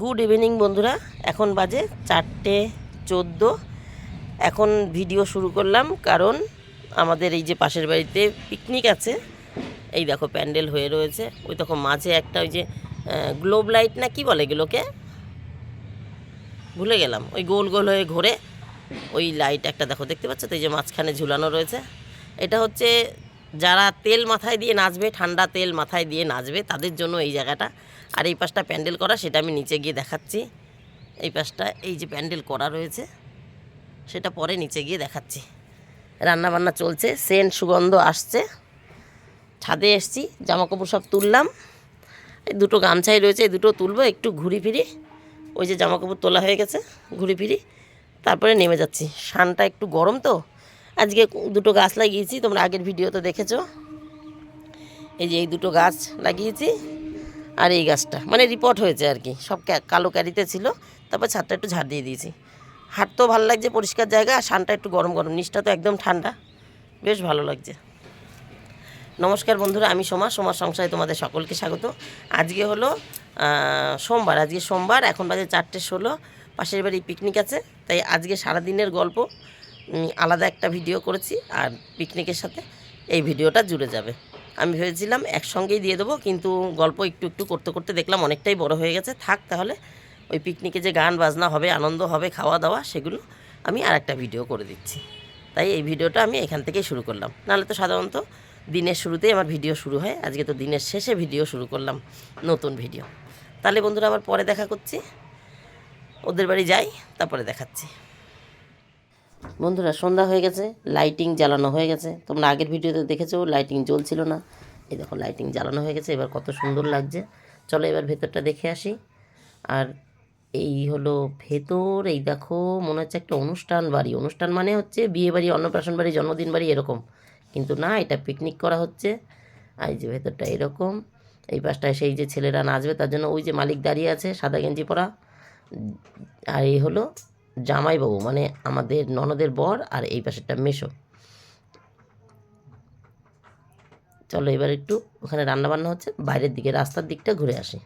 Good evening বন্ধুরা। এখন বাজে চারটে চোদ্দ। এখন ভিডিও শুরু করলাম কারণ আমাদের এই যে পাশের বাড়িতে পিকনিক আছে। এই দেখো, প্যান্ডেল হয়ে রয়েছে। ওই দেখো, মাঝে একটা ওই যে গ্লোব লাইট না কি বলে এগুলোকে? ভুলে গেলাম। ওই গোল গোল হয়ে ঘোরে। ওই লাইট একটা দেখো, দেখতে পাচ্ছ তো? এই যে মাঝখানে ঝুলানো রয়েছে। এটা হচ্ছে যারা তেল মাথায় দিয়ে নাচবে, ঠান্ডা তেল মাথায় দিয়ে নাচবে, তাদের জন্য এই জায়গাটা। আর এই পাশটা প্যান্ডেল করা, সেটা আমি নিচে গিয়ে দেখাচ্ছি। এই পাশটা, এই যে প্যান্ডেল করা রয়েছে, সেটা পরে নিচে গিয়ে দেখাচ্ছি। রান্না বান্না চলছে, সেন্ট সুগন্ধ আসছে। ছাদে এসছি, জামাকাপড় সব তুললাম। এই দুটো গামছাই রয়েছে, এই দুটো তুলবো, একটু ঘুরি ফিরি। ওই যে জামাকাপড় তোলা হয়ে গেছে, ঘুরি ফিরি। তারপরে নেমে যাচ্ছি। সানটা একটু গরম তো আজকে দুটো গাছ লাগিয়েছি, তোমরা আগের ভিডিওতে দেখেছ। এই যে এই দুটো গাছ লাগিয়েছি, আর এই গাছটা। মানে রিপোর্ট হয়েছে আর কি, সব কালো ক্যারিতে ছিল, তারপর ছাদটা একটু ঝাড় দিয়ে দিয়েছি। হাঁটতেও ভালো লাগছে, পরিষ্কার জায়গা, আর সানটা একটু গরম গরম, নিচটা তো একদম ঠান্ডা, বেশ ভালো লাগছে। নমস্কার বন্ধুরা, আমি সোমা, সোমার সংসারে তোমাদের সকলকে স্বাগত। আজকে হলো সোমবার, আজকে সোমবার, এখন বাজে চারটে ষোলো, পাশের বাড়ি পিকনিক আছে, তাই আজকে সারাদিনের গল্প আলাদা একটা ভিডিও করেছি আর পিকনিকের সাথে এই ভিডিওটা জুড়ে যাবে। আমি ভেবেছিলাম একসঙ্গেই দিয়ে দেবো, কিন্তু গল্প একটু একটু করতে করতে দেখলাম অনেকটাই বড় হয়ে গেছে। থাক তাহলে, ওই পিকনিকে যে গান বাজনা হবে, আনন্দ হবে, খাওয়া দাওয়া, সেগুলো আমি আর একটা ভিডিও করে দিচ্ছি। তাই এই ভিডিওটা আমি এখান থেকেই শুরু করলাম। নাহলে তো সাধারণত দিনের শুরুতেই আমার ভিডিও শুরু হয়। আজকে তো দিনের শেষে ভিডিও শুরু করলাম, নতুন ভিডিও। তাহলে বন্ধুরা, আবার পরে দেখা করছি। ওদের বাড়ি যাই, তারপরে দেখাচ্ছি। বন্ধুরা, সন্ধ্যা হয়ে গেছে লাইটিং জ্বালানো হয়ে গেছে। তোমরা আগের ভিডিওতে দেখেছ লাইটিং জ্বলছিল না। এই দেখো লাইটিং জ্বালানো হয়ে গেছে, এবার কত সুন্দর লাগছে। চলো এবার ভেতরটা দেখে আসি। আর এই হলো ভেতর, এই দেখো, মনে হচ্ছে একটা অনুষ্ঠান বাড়ি। অনুষ্ঠান মানে হচ্ছে বিয়ে বাড়ি, অন্নপ্রাশন বাড়ি, জন্মদিন বাড়ি, এরকম। কিন্তু না, এটা পিকনিক করা হচ্ছে। আর এই যে ভেতরটা এরকম। এই পাশটায় সেই যে ছেলেরা নাচবে, তার জন্য ওই যে মালিক দাঁড়িয়ে আছে, সাদা গেঞ্জি পরা। আর এই হলো জামাইবাবু মানে আমাদের ননদের বর আর এই পাশেরটা মেশো চলো এবার একটু ওখানে রান্না বান্না হচ্ছে, বাইরের দিকে রাস্তার দিকটা ঘুরে আসি।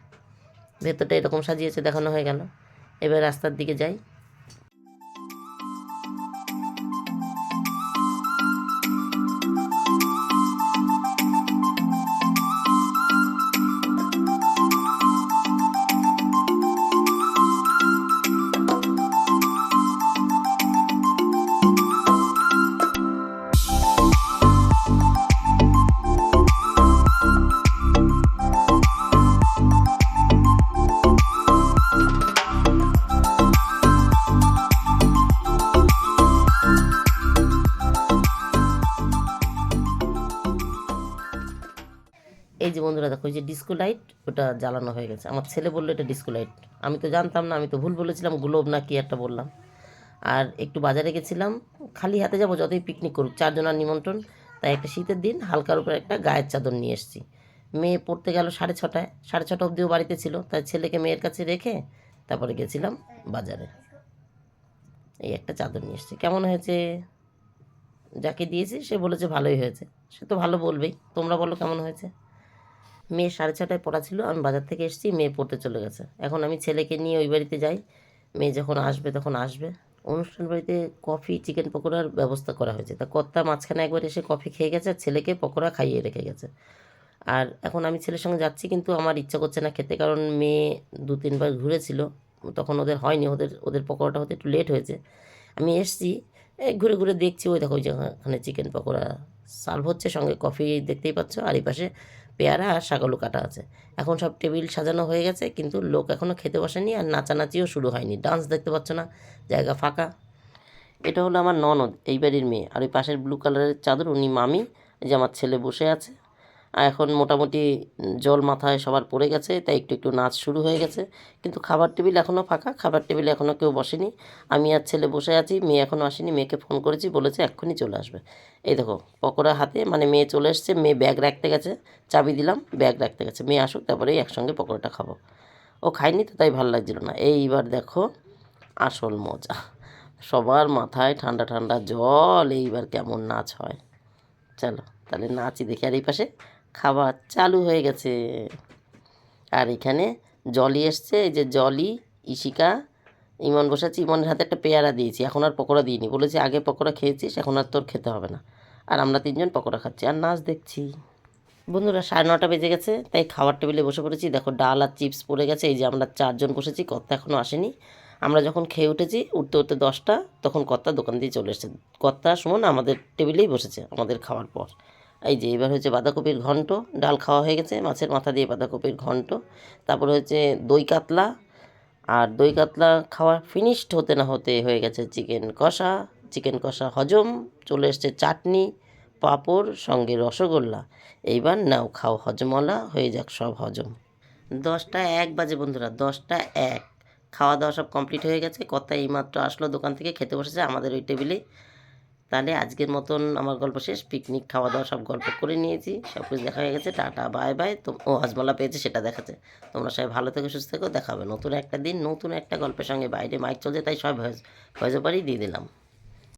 ভেতরটা এরকম সাজিয়েছে, দেখানো হয়ে গেল। এবার রাস্তার দিকে যাই। এই যে বন্ধুরা দেখো যে ডিস্কো লাইট ওটা জ্বালানো হয়ে গেছে। আমার ছেলে বলল, এটা ডিস্কো লাইট আমি তো জানতাম না, আমি তো ভুল বলেছিলাম, গ্লোব না কি একটা বললাম। আর একটু বাজারে গেছিলাম, খালি হাতে যাব যতই পিকনিক করুক, চারজনের নিমন্ত্রণ। তাই একটা শীতের দিন হালকার উপরে একটা গায়ের চাদর নিয়ে এসেছি। মেয়ে পড়তে গেল সাড়ে ছটায়, সাড়ে ছটা অবধিও বাড়িতে ছিল। তাই ছেলেকে মেয়ের কাছে রেখে তারপরে গেছিলাম বাজারে। এই একটা চাদর নিয়ে এসেছি। কেমন হয়েছে? যাকে দিয়েছি, সে বলেছে ভালোই হয়েছে। সে তো ভালো বলবেই। তোমরা বলো কেমন হয়েছে? মেয়ে সাড়ে ছটায় পড়া ছিল আমি বাজার থেকে এসেছি, মেয়ে পড়তে চলে গেছে। এখন আমি ছেলেকে নিয়ে ওই বাড়িতে যাই, মেয়ে যখন আসবে তখন আসবে। অনুষ্ঠান বাড়িতে কফি, চিকেন পকোড়ার ব্যবস্থা করা হয়েছে। তা কর্তা মাঝখানে একবার এসে কফি খেয়ে গেছে আর ছেলেকে পকোড়া খাইয়ে রেখে গেছে। আর এখন আমি ছেলের সঙ্গে যাচ্ছি কিন্তু আমার ইচ্ছা করছে না খেতে, কারণ মেয়ে দু তিনবার ঘুরেছিল, তখন ওদের হয়নি, ওদের ওদের পকোড়াটা হতে একটু লেট হয়েছে। আমি এসছি ঘুরে ঘুরে দেখছি, ওই দেখো ওই যে ওখানে চিকেন পকোড়া সার্ভ হচ্ছে, সঙ্গে কফি দেখতেই পাচ্ছ, আর এই পাশে পেয়ারা আর শাকালু কাটা আছে। এখন সব টেবিল সাজানো হয়ে গেছে, কিন্তু লোক এখনও খেতে বসেনি আর নাচানাচিও শুরু হয়নি। ডান্স দেখতে পাচ্ছ না, জায়গা ফাঁকা। এটা হলো আমার ননদ, এই বাড়ির মেয়ে। আর ওই পাশের ব্লু কালারের চাদর, উনি মামি, যে আমার ছেলে বসে আছে। এখন মোটামুটি জল মাথায় সবার পড়ে গেছে, তাই একটু একটু নাচ শুরু হয়ে গেছে। কিন্তু খাবার টেবিল এখনও ফাঁকা, খাবার টেবিলে এখনও কেউ বসেনি। আমি আর ছেলে বসে আছি, মেয়ে এখনও আসেনি, মেয়েকে ফোন করেছি, বলেছে এক্ষুনি চলে আসবে। এই দেখো, পকোড়া হাতে মানে মেয়ে চলে এসছে, মেয়ে ব্যাগ রাখতে গেছে, চাবি দিলাম, ব্যাগ রাখতে গেছে, মেয়ে আসুক, তারপরেই একসঙ্গে পকোড়াটা খাব। ও খায়নি তো, তাই ভালো লাগছিল না। এইবার দেখো, আসল মজা। সবার মাথায় ঠান্ডা ঠান্ডা জল, এইবার কেমন নাচ হয়। চলো, তাহলে নাচই দেখি আর এই পাশে। খাবার চালু হয়ে গেছে। আর এখানে জলি এসছে, এই যে জলি ইশিকা, ইমন বসেছে ইমনের হাতে একটা পেয়ারা দিয়েছি, এখন আর পকোড়া দিইনি। বলেছি, আগে পকোড়া খেয়েছিস, এখন আর তোর খেতে হবে না। আর আমরা তিনজন পকোড়া খাচ্ছি। আর নাচ দেখছি। বন্ধুরা, সাড়ে নটা বেজে গেছে, তাই খাবার টেবিলে বসে পড়েছি। দেখো, ডাল আর চিপস পড়ে গেছে, এই যে আমরা চারজন বসেছি, কর্তা এখনও আসেনি। আমরা যখন খেয়ে উঠেছি, উঠতে উঠতে দশটা, তখন কর্তা দোকান দিয়ে চলে এসেছে। কর্তা, সুমন আমাদের টেবিলেই বসেছে আমাদের খাওয়ার পর। এই যে এবার হচ্ছে বাঁধাকপির ঘন্ট, ডাল খাওয়া হয়ে গেছে, মাছের মাথা দিয়ে বাঁধাকপির ঘন্ট। তারপরে হচ্ছে দই কাতলা, আর দই কাতলা খাওয়া ফিনিশড হতে না হতে হয়ে গেছে চিকেন কষা। চিকেন কষা হজম, চলে এসছে চাটনি, পাঁপড়, সঙ্গে রসগোল্লা। এইবার নাও খাও হজমলা হয়ে যাক সব হজম। দশটা এক বাজে বন্ধুরা, দশটা এক। খাওয়া দাওয়া সব কমপ্লিট হয়ে গেছে, কথা এইমাত্র আসলো দোকান থেকে, খেতে বসেছে আমাদের ওই টেবিলে তাহলে আজকের মতন আমার গল্প শেষ। পিকনিক খাওয়া দাওয়া সব গল্প করে নিয়েছি। সব কিছু দেখা হয়ে গেছে। টাটা বাই বাই তো ও হজমলা পেয়েছে, সেটা দেখাচ্ছে। তোমরা সবাই ভালো থেকে, সুস্থ থেকেও দেখাবে নতুন একটা দিন, নতুন একটা গল্পের সঙ্গে। বাইরে মাইক চলছে, তাই সব ভয়েস ভয়েস পারি দিয়ে দিলাম।